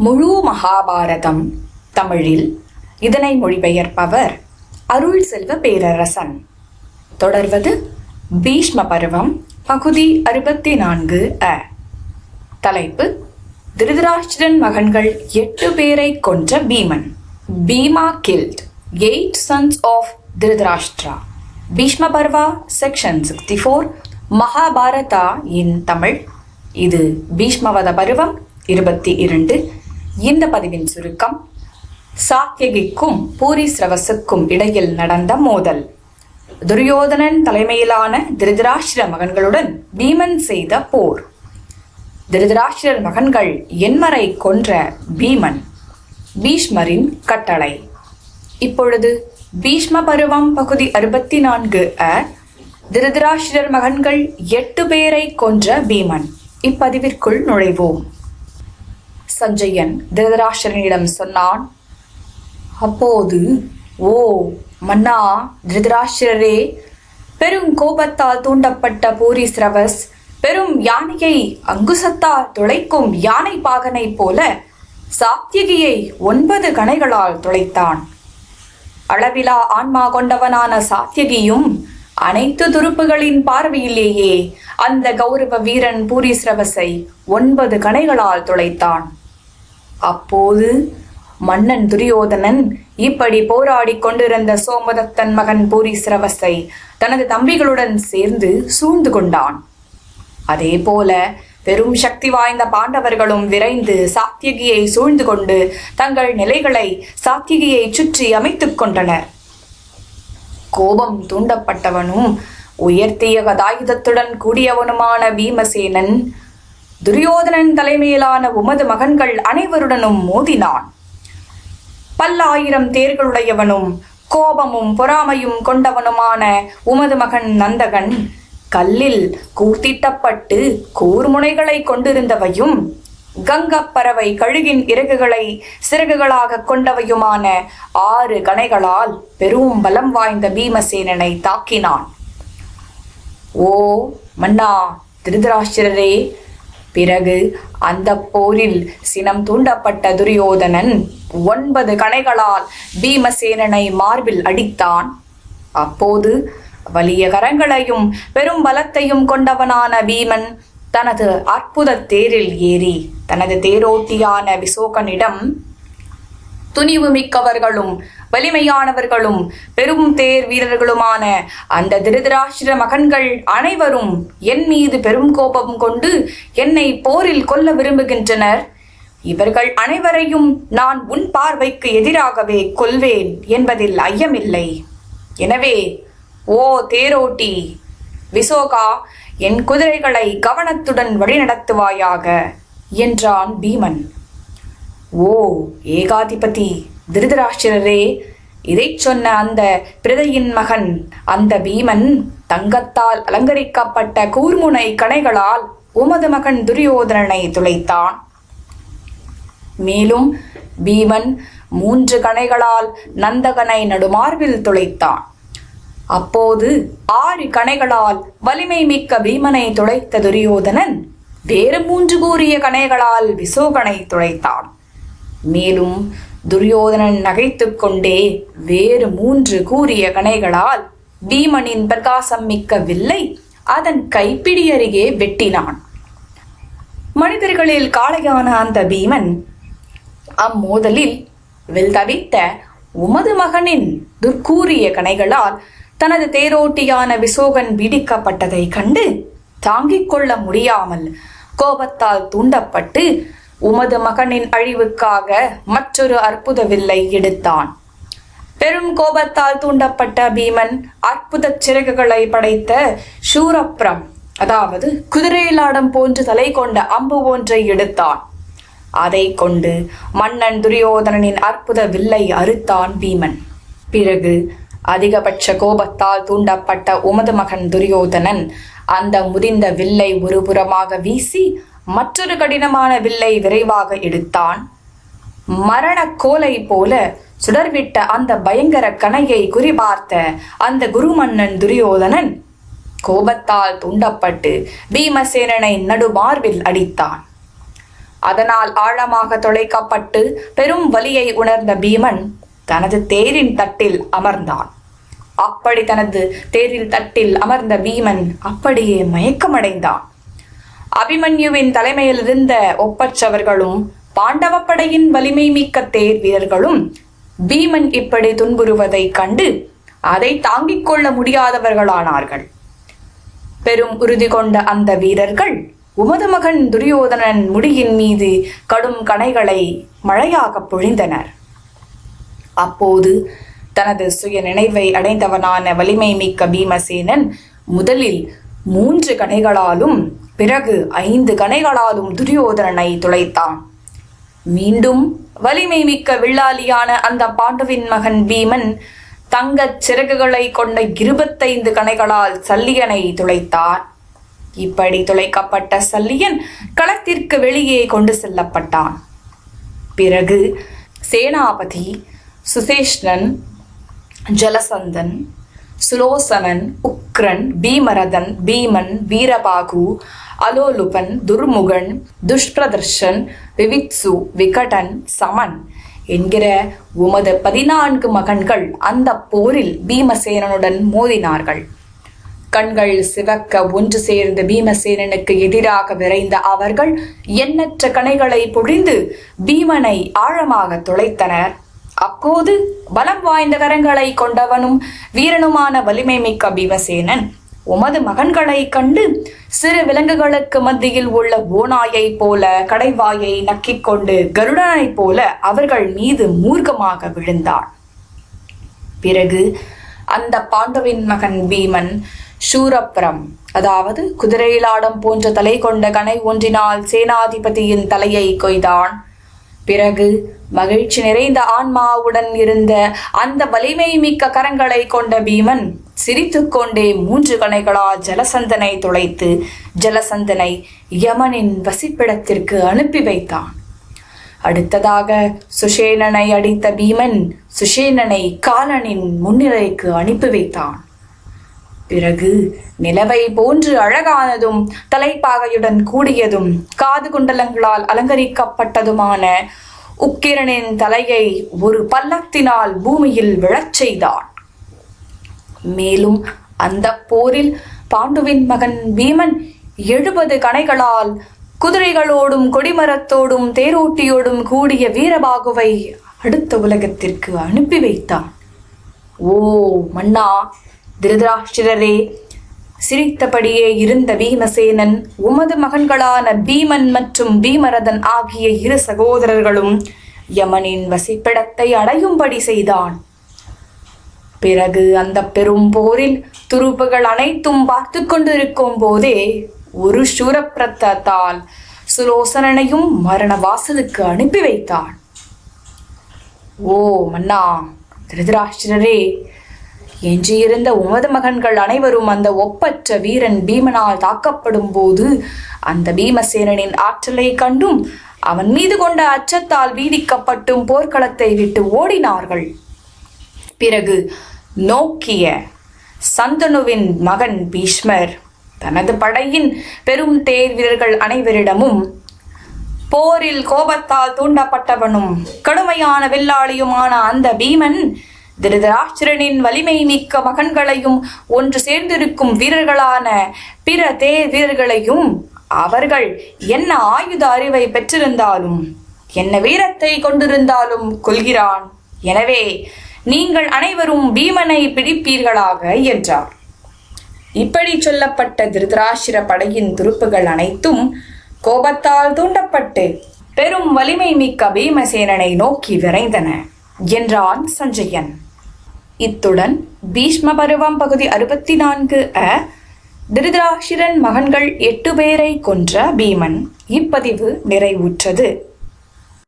முழு மகாபாரதம் தமிழில். இதனை மொழிபெயர்ப்பவர் அருள் செல்வ பேரரசன். தொடர்வது பீஷ்ம பருவம் பகுதி அறுபத்தி நான்கு அ. தலைப்பு திருதராஷ்டிரன் மகன்கள் எட்டு பேரை கொன்ற Bheeman. Bhima killed eight sons of Dhritarashtra. Bhishma Parva section sixty four Mahabharata in Tamil. இது பீஷ்மவத பருவம் இருபத்தி இரண்டு இந்த பதிவின் சுருக்கம் சாக்கியகிக்கும் பூரி சிரவசுக்கும் இடையில் நடந்த மோதல். துரியோதனன் தலைமையிலான திருதராஷ்டிர மகன்களுடன் பீமன் செய்த போர். திருதராஷ்டிரர் மகன்கள் என்மரை கொன்ற பீமன் பீஷ்மரின் கட்டளை. இப்பொழுது பீஷ்ம பருவம் பகுதி அறுபத்தி நான்கு அ திருதராஷ்டிரர் மகன்கள் எட்டு பேரை கொன்ற பீமன் இப்பதிவிற்குள் நுழைவோம். சஞ்சயன் திருதராஷ்டிரனிடம் சொன்னான் அப்போது ஓ மன்னா திருதராஷ்டிரரே பெரும் கோபத்தால் தூண்டப்பட்ட பூரி சிரவஸ் பெரும் யானையை அங்குசத்தால் துளைக்கும் யானை பாகனைப் போல சாத்தியகியை ஒன்பது கணைகளால் துளைத்தான். அளவிலா ஆன்மா கொண்டவனான சாத்தியகியும் அனைத்து துருப்புகளின் பார்வையிலேயே அந்த கௌரவ வீரன் பூரிஸ்ரவசை ஒன்பது கணைகளால் துளைத்தான். அப்போது மன்னன் துரியோதனன் இப்படி போராடி கொண்டிருந்த சோமதத்தன் மகன் பூரிஸ்ரவசை தனது தம்பிகளுடன் சேர்ந்து சூழ்ந்து கொண்டான். அதே போல பெரும் சக்தி வாய்ந்த பாண்டவர்களும் விரைந்து சாத்தியகியை சூழ்ந்து கொண்டு தங்கள் நிலைகளை சாத்தியகியை சுற்றி அமைத்துக் கொண்டனர். கோபம் தூண்டப்பட்டவனும் உயர்த்திய கதாயுதத்துடன் கூடியவனுமான பீமசேனன் துரியோதனன் தலைமையிலான உமது மகன்கள் அனைவருடனும் மோதினான். பல்லாயிரம் தேர்களுடையவனும் கோபமும் பொறாமையும் கொண்டவனுமான உமது மகன் நந்தகன் கல்லில் கூர்த்திட்டப்பட்டு கூர்முனைகளை கொண்டிருந்தவையும் கங்கப்பறவை கழுகின் இறகுகளை சிறகுகளாக கொண்டவையுமான ஆறு கணைகளால் பெரும் பலம் வாய்ந்த பீமசேனனை தாக்கினான். ஓ மன்னா திருதராஷ்டிரரே பிறகு அந்த போரில் சினம் தூண்டப்பட்ட துரியோதனன் ஒன்பது கணைகளால் பீமசேனனை மார்பில் அடித்தான். அப்போது வலிய கரங்களையும் பெரும் பலத்தையும் கொண்டவனான பீமன் தனது அற்புத தேரில் ஏறி தனது தேரோட்டியான விசோகனிடம் துணிவு மிக்கவர்களும் வலிமையானவர்களும் பெரும் தேர் வீரர்களுமான அந்த திருதராஷ்டிர மகன்கள் அனைவரும் என் மீது பெரும் கோபம் கொண்டு என்னை போரில் கொல்ல விரும்புகின்றனர். இவர்கள் அனைவரையும் நான் உன் பார்வைக்கு எதிராகவே கொல்வேன் என்பதில் ஐயமில்லை. எனவே ஓ தேரோட்டி விசோகா என் குதிரைகளை கவனத்துடன் வழிநடத்துவாயாக என்றான் பீமன். ஓ ஏகாதிபதி திருதராஷ்டிரரே இதைச் சொன்ன அந்த பிரதையின் மகன் அந்த பீமன் தங்கத்தால் அலங்கரிக்கப்பட்ட கூர்முனை கணைகளால் உமது மகன் துரியோதனனை துளைத்தான். மேலும் பீமன் மூன்று கணைகளால் நந்தகனை நடுமார்பில் துளைத்தான். அப்போது ஆறு கணைகளால் வலிமை மிக்க பீமனை துளைத்த துரியோதனன் வேறு மூன்று கூறிய கணைகளால் விசோகனை துளைத்தான். மேலும் துரியோதனன் நகைத்துக் கொண்டே வேறு மூன்று கூறிய கணைகளால் பீமனின் பிரகாசம் மிக்க வில்லை அதன் கைப்பிடி அருகே வெட்டினான். மனிதர்களில் காளையான அந்த பீமன் அம்மோதலில் வில் தவித்த உமது மகனின் துர்க்கூறிய கணைகளால் தனது தேரோட்டியான விசோகன் பிடிக்கப்பட்டதை கண்டு தாங்கிக் கொள்ள முடியாமல் கோபத்தால் தூண்டப்பட்டு உமது மகனின் அழிவுக்காக மற்றொரு அற்புத வில்லை எடுத்தான். பெரும் கோபத்தால் தூண்டப்பட்ட பீமன் அற்புத சிறகுகளை படைத்த சூரப்ரம் அதாவது குதிரையிலாடம் போன்று தலை கொண்ட அம்பு ஒன்றை எடுத்தான். அதை கொண்டு மன்னன் துரியோதனனின் அற்புத வில்லை அறுத்தான் பீமன். பிறகு அதிகபட்ச கோபத்தால் தூண்டப்பட்ட உமது மகன் துரியோதனன் அந்த முதிந்த வில்லை ஒரு புறமாக வீசி மற்றொரு கடினமான வில்லை விரைவாக எடுத்தான். மரண கோலை போல சுடர்விட்ட அந்த பயங்கர கணையை குறிபார்த்த அந்த குருமன்னன் துரியோதனன் கோபத்தால் தூண்டப்பட்டு பீமசேனனை நடுமார்பில் அடித்தான். அதனால் ஆழமாக தொலைக்கப்பட்டு பெரும் வலியை உணர்ந்த பீமன் தனது தேரின் தட்டில் அமர்ந்தான். அப்படி தனது தேரில் தட்டில் அமர்ந்த பீமன் அப்படியே மயக்கமடைந்தான். அபிமன்யுவின் தலைமையில் இருந்த ஒப்பற்றவர்களும் பாண்டவப்படையின் வலிமை மிக்க தேர் வீரர்களும் பீமன் இப்படி துன்புறுவதைக் கண்டு அதை தாங்கிக் கொள்ள முடியாதவர்களானார்கள். பெரும் உறுதி கொண்ட அந்த வீரர்கள் உமது மகன் துரியோதனன் முடியின் மீது கடும் கணைகளை மழையாக பொழிந்தனர். அப்போது தனது சுய நினைவை அடைந்தவனான வலிமை மிக்க பீமசேனன் முதலில் மூன்று கணைகளாலும் பிறகு ஐந்து கணைகளாலும் துரியோதனனை துளைத்தான். மீண்டும் வலிமை மிக்க வில்லாளியான அந்த பாண்டுவின் மகன் பீமன் தங்கச் சிறகுகளை கொண்ட இருபத்தைந்து கணைகளால் சல்லியனை துளைத்தான் இப்படி துளைக்கப்பட்ட சல்லியன் களத்திற்கு வெளியே கொண்டு செல்லப்பட்டான். பிறகு சேனாபதி சுசேஷ்ணன் ஜலசந்தன் சுலோசனன் உக்ரன் பீமரதன் பீமன் வீரபாகு அலோலுபன் துர்முகன் துஷ்பிரதர்ஷன் விவித்சு விகடன் சமன் என்கிற உமது பதினான்கு மகன்கள் அந்த போரில் பீமசேனனுடன் மோதினார்கள். கண்கள் சிவக்க ஒன்று சேர்ந்த பீமசேனனுக்கு எதிராக விரைந்த அவர்கள் எண்ணற்ற கணைகளை பொழிந்து பீமனை ஆழமாக துளைத்தனர் அப்போது பலம் வாய்ந்த கரங்களை கொண்டவனும் வீரனுமான வலிமை மிக்க பீமசேனன் உமது மகன்களை கண்டு சிறு விலங்குகளுக்கு மத்தியில் உள்ள ஓநாயைப் போல கடைவாயை நக்கிக் கொண்டு கருடனைப் போல அவர்கள் மீது மூர்க்கமாக விழுந்தான் பிறகு அந்த பாண்டவின் மகன் பீமன் சூரப்புரம் அதாவது குதிரையிலாடம் போன்ற தலை கொண்ட கனை ஒன்றினால் சேனாதிபதியின் தலையை கொய்தான். பிறகு மகிழ்ச்சி நிறைந்த ஆன்மாவுடன் இருந்த அந்த வலிமை மிக்க கரங்களை கொண்ட பீமன் சிரித்துக்கொண்டே மூன்று கணைகளா ஜலசந்தனை துளைத்து ஜலசந்தனை யமனின் வசிப்பிடத்திற்கு அனுப்பி வைத்தான். அடுத்ததாக சுஷேனனை அடித்த பீமன் சுஷேனனை காலனின் முன்னிலைக்கு அனுப்பி வைத்தான். பிறகு நிலவை போன்று அழகானதும் தலைப்பாகையுடன் கூடியதும் காது குண்டலங்களால் அலங்கரிக்கப்பட்டதுமான உக்கிரனின் தலையை ஒரு பல்லத்தினால் பூமியில் விழச் செய்தான். மேலும் அந்த போரில் பாண்டுவின் மகன் பீமன் எழுபது கணைகளால் குதிரைகளோடும் கொடிமரத்தோடும் தேரோட்டியோடும் கூடிய வீரபாகுவை அடுத்த உலகத்திற்கு அனுப்பி வைத்தான். ஓ மன்னா திருதராஷ்டிரரே சிரித்தபடியே இருந்த பீமசேனன் உமது மகன்களான பீமன் மற்றும் பீமரதன் ஆகிய இரு சகோதரர்களும் யமனின் வசிப்பிடத்தை அடையும்படி செய்தான். பிறகு அந்த பெரும் போரில் துருப்புகள் அனைத்தும் பார்த்து கொண்டிருக்கும் போதே ஒரு சூரப்பிரத்தால் சுலோசனனையும் மரண வாசலுக்கு அனுப்பி வைத்தான். ஓ மன்னா திருதராஷ்டிரரே எஞ்சியிருந்த உமது மகன்கள் அனைவரும் அந்த ஒப்பற்ற வீரன் பீமனால் தாக்கப்படும் போது அந்த பீமசேனனின் ஆற்றலை கண்டும் அவன் மீது கொண்ட அச்சத்தால் வீதிக்கப்பட்டும் போர்க்களத்தை விட்டு ஓடினார்கள். பிறகு நோக்கிய சந்தனுவின் மகன் பீஷ்மர் தனது படையின் பெரும் தேர் வீரர்கள் அனைவரிடமும் போரில் கோபத்தால் தூண்டப்பட்டவனும் கடுமையான வில்லாளியுமான அந்த பீமன் திருதராஷ்டிரனின் வலிமை மிக்க மகன்களையும் ஒன்று சேர்ந்திருக்கும் வீரர்களான பிற தே வீரர்களையும் அவர்கள் என்ன ஆயுத அறிவை பெற்றிருந்தாலும் என்ன வீரத்தை கொண்டிருந்தாலும் கொள்கிறான் எனவே நீங்கள் அனைவரும் பீமனை பிடிப்பீர்களாக என்றார். இப்படி சொல்லப்பட்ட திருதராஷ்டிர படையின் துருப்புகள் அனைத்தும் கோபத்தால் தூண்டப்பட்டு பெரும் வலிமை மிக்க பீமசேனனை நோக்கி விரைந்தன என்றான் சஞ்சயன். இத்துடன் பீஷ்ம பருவம் பகுதி அறுபத்தி நான்கு அ திருதராஷிரன் மகன்கள் எட்டு பேரை கொன்ற பீமன். இப்பதிவு நிறைவுற்றது.